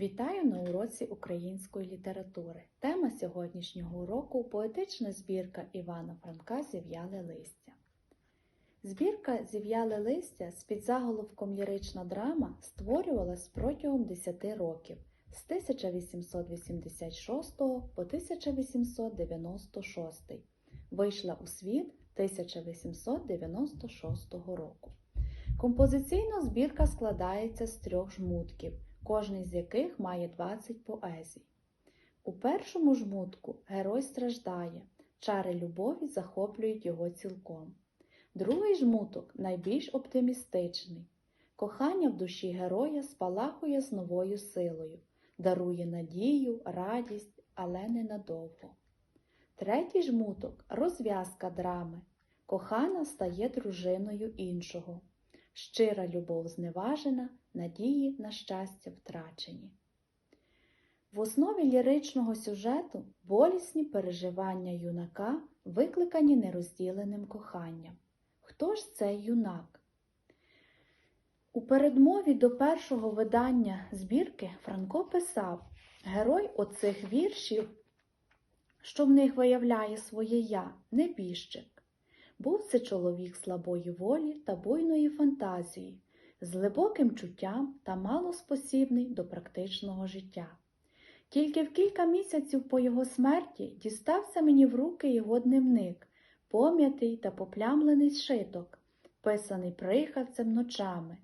Вітаю на уроці української літератури. Тема сьогоднішнього уроку поетична збірка Івана Франка Зів'яле листя. Збірка Зів'яле листя з підзаголовком Лірична драма створювалась протягом 10 років з 1886 по 1896. Вийшла у світ 1896 року. Композиційно збірка складається з трьох жмутків, кожний з яких має 20 поезій. У першому жмутку герой страждає, чари любові захоплюють його цілком. Другий жмуток найбільш оптимістичний. Кохання в душі героя спалахує з новою силою, дарує надію, радість, але ненадовго. Третій жмуток розв'язка драми. Кохана стає дружиною іншого. Щира любов зневажена, надії на щастя втрачені. В основі ліричного сюжету болісні переживання юнака, викликані нерозділеним коханням. Хто ж цей юнак? У передмові до першого видання збірки Франко писав Герой оцих віршів, що в них виявляє своє я, небіжчик. Був це чоловік слабої волі та буйної фантазії, з глибоким чуттям та малоспосібний до практичного життя. Тільки в кілька місяців по його смерті дістався мені в руки його дневник, пом'ятий та поплямлений зшиток, писаний прихавцем ночами.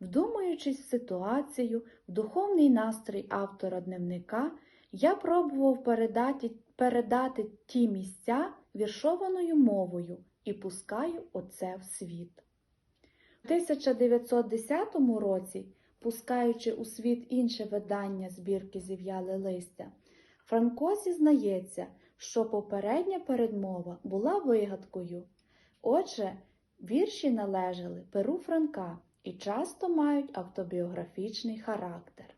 Вдумуючись в ситуацію, в духовний настрій автора дневника, я пробував передати, передати ті місця віршованою мовою і пускаю оце в світ. У 1910 році, пускаючи у світ інше видання збірки зів'яле листя, Франко зізнається, що попередня передмова була вигадкою. Отже, вірші належали перу Франка і часто мають автобіографічний характер.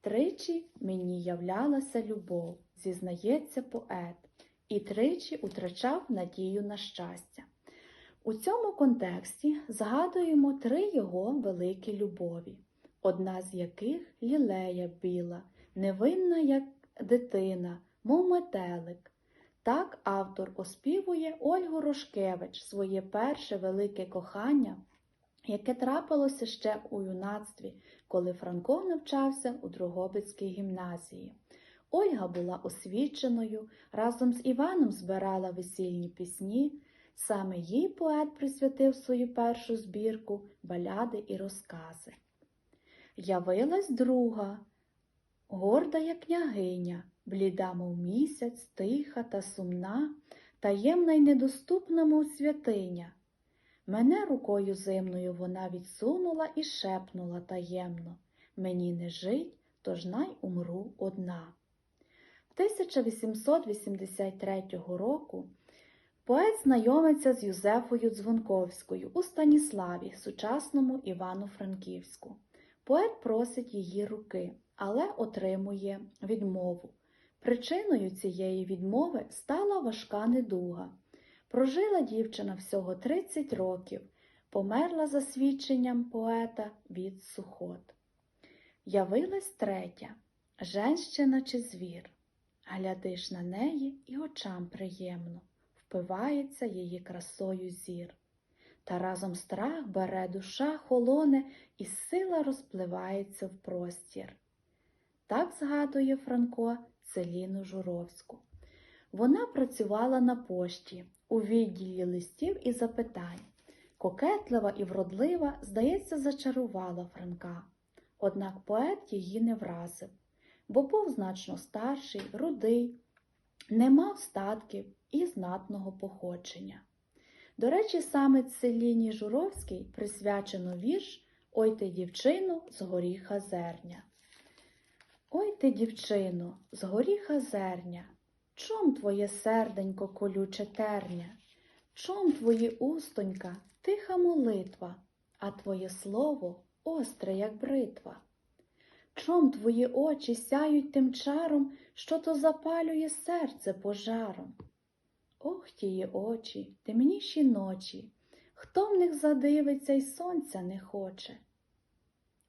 Тричі мені являлася любов, зізнається поет, і тричі утрачав надію на щастя. У цьому контексті згадуємо три його великі любові, одна з яких лілея біла, невинна, як дитина, мов метелик. Так автор оспівує Ольгу Рошкевич своє перше велике кохання, яке трапилося ще у юнацтві, коли Франко навчався у Дрогобицькій гімназії. Ольга була освіченою, разом з Іваном збирала весільні пісні. Саме їй поет присвятив свою першу збірку баляди і розкази. Явилась друга, горда як княгиня, бліда, мов місяць, тиха та сумна, таємна й недоступна, мов святиня. Мене рукою зимною вона відсунула і шепнула таємно Мені не жить, тож най умру одна. 1883 року поет знайомиться з Юзефою Дзвонковською у Станіславі, сучасному Івано-Франківську. Поет просить її руки, але отримує відмову. Причиною цієї відмови стала важка недуга. Прожила дівчина всього 30 років, померла за свідченням поета від сухот. Явилась третя женщина чи звір. Глядиш на неї і очам приємно, впивається її красою зір. Та разом страх бере душа холоне, і сила розпливається в простір. Так згадує Франко Целіну Журовську. Вона працювала на пошті у відділі листів і запитань. Кокетлива і вродлива, здається, зачарувала Франка. Однак поет її не вразив, бо був значно старший, рудий, не мав статків і знатного походження. До речі, саме Целіні Журовській присвячено вірш Ой ти, дівчину, з горіха зерня. Ой ти, дівчино, з горіха зерня, чом твоє серденько колюче терня? Чом твої устонька, тиха молитва, а твоє слово остре, як бритва? Чом твої очі сяють тим чаром, що то запалює серце пожаром? Ох, тії очі, темніші ночі, хто в них задивиться й сонця не хоче?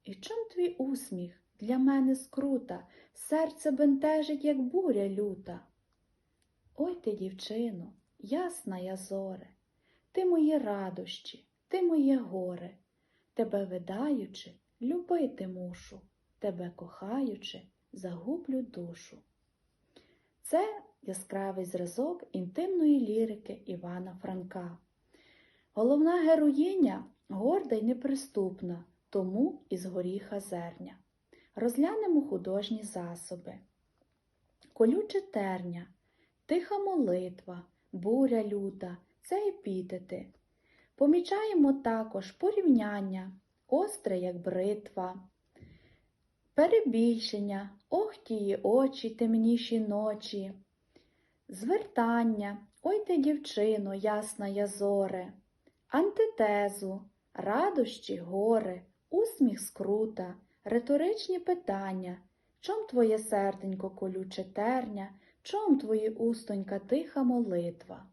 І чом твій усміх для мене скрута, серце бентежить, як буря люта. Ой ти, дівчино, ясна я зоре, ти мої радощі, ти моє горе, тебе видаючи, любити мушу, тебе кохаючи, загублю душу. Це яскравий зразок інтимної лірики Івана Франка. Головна героїня горда й неприступна, тому із горіха зерня. Розглянемо художні засоби. Колюче терня, тиха молитва, буря люта це епітети. Помічаємо також порівняння, остре, як бритва, перебільшення, ох тії очі, темніші ночі, звертання, ой ти, дівчино, ясна я зоре, антитезу, радощі горе, усміх скрута, риторичні питання, чом твоє серденько колюче терня, чом твої устонька тиха молитва.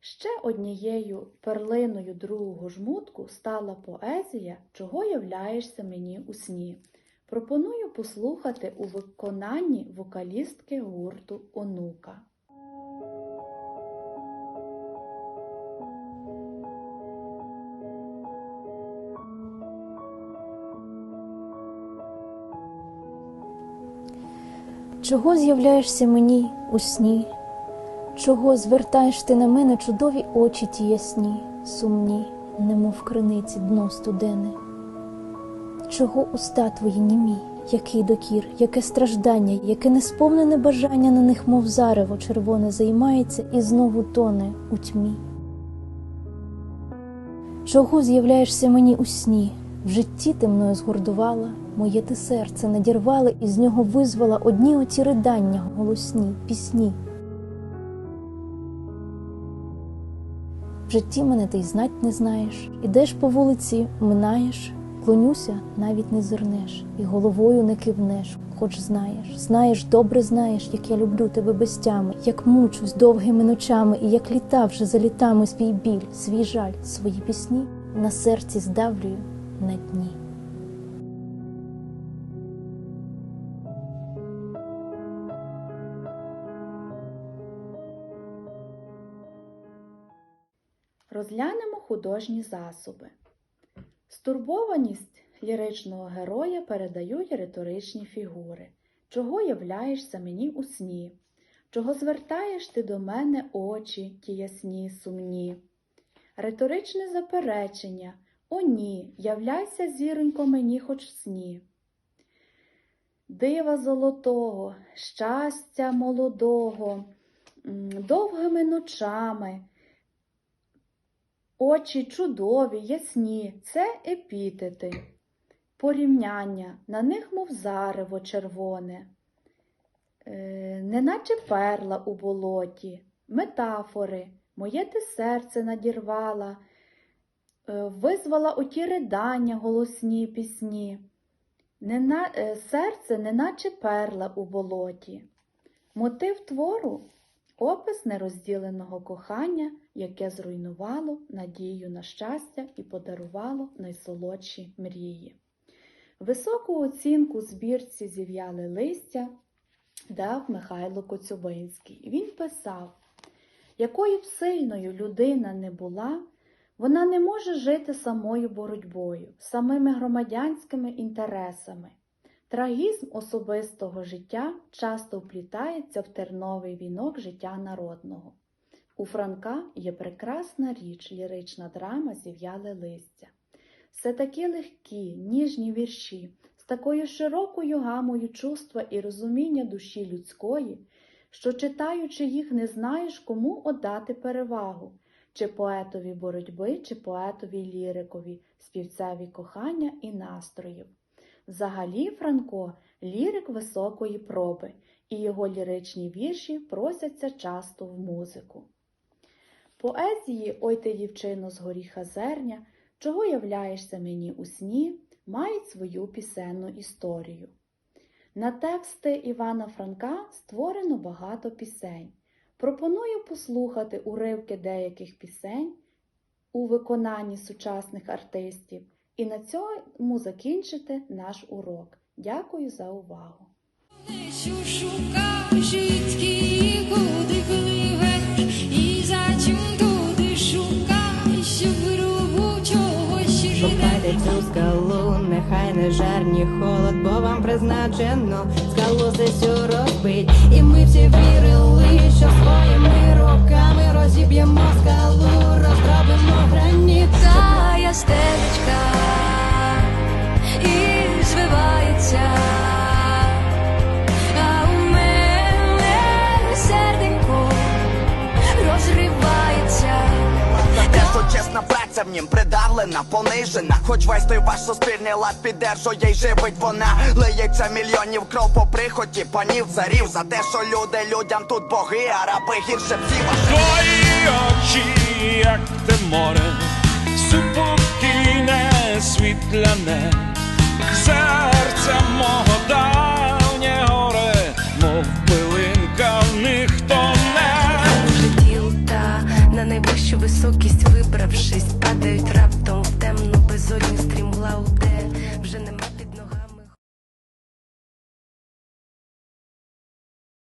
Ще однією перлиною другого жмутку стала поезія Чого являєшся мені у сні. Пропоную послухати у виконанні вокалістки гурту Онука. Чого з'являєшся мені у сні? Чого звертаєш ти на мене чудові очі ті ясні, сумні, немов криниці дно студене? Чого уста твої німі, який докір, яке страждання, яке несповнене бажання на них, мов зарево червоне, займається і знову тоне у тьмі? Чого з'являєшся мені у сні? В житті ти мною згордувала, моє ти серце надірвала і з нього визвала одні оті ридання, голосні, пісні. В житті мене ти й знать не знаєш, ідеш по вулиці, минаєш, клонюся, навіть не зирнеш, і головою не кивнеш, хоч знаєш, знаєш, добре знаєш, як я люблю тебе без тями, як мучусь довгими ночами, і як літа вже за літами свій біль, свій жаль, свої пісні на серці здавлюю на дні. Розглянемо художні засоби. Стурбованість ліричного героя передають риторичні фігури. Чого являєшся мені у сні? Чого звертаєш ти до мене очі, ті ясні, сумні? Риторичне заперечення. О, ні, являйся, зіронько, мені хоч в сні. Дива золотого, щастя молодого, довгими ночами. Очі чудові, ясні, це епітети. Порівняння, на них, мов зарево червоне, е, неначе перла у болоті, метафори, моє ти серце надірвала, е, визвала оті ридання голосні пісні. Нена, е, серце, неначе перла у болоті. Мотив твору опис нерозділеного кохання, яке зруйнувало надію на щастя і подарувало найсолодші мрії. Високу оцінку збірці зів'яли листя дав Михайло Коцюбинський. Він писав, якою б сильною людина не була, вона не може жити самою боротьбою, самими громадянськими інтересами. Трагізм особистого життя часто вплітається в терновий вінок життя народного. У Франка є прекрасна річ, лірична драма зів'яле листя. Все такі легкі, ніжні вірші, з такою широкою гамою чувства і розуміння душі людської, що читаючи їх, не знаєш, кому отдати перевагу, чи поетові боротьби, чи поетові лірикові, співцеві кохання і настроїв. Взагалі Франко лірик високої проби, і його ліричні вірші просяться часто в музику. Поезії Ой ти, дівчино, з горіха зерня, чого являєшся мені у сні, мають свою пісенну історію. На тексти Івана Франка створено багато пісень. Пропоную послухати уривки деяких пісень у виконанні сучасних артистів І на цьому закінчити наш урок. Дякую за увагу! Шукайте цю скалу, нехай не жар, ні холод, бо вам призначено скалу зесю розбить. І ми всі вірили, що своїми руками розіб'ємо скалу, роздробимо граніт. Тая стежечка і звивається, а у мене серденько розривається. Те, що чесна праця в нім придавлена, понижена. Хоч весь той ваш суспільний лад піддержує й живить вона. Лиється мільйонів кров по прихоті, панів царів за те, що люди людям тут боги, а раби гірше всі ваші. Твої очі, як те море, супокійне, світляне, серце мого давнє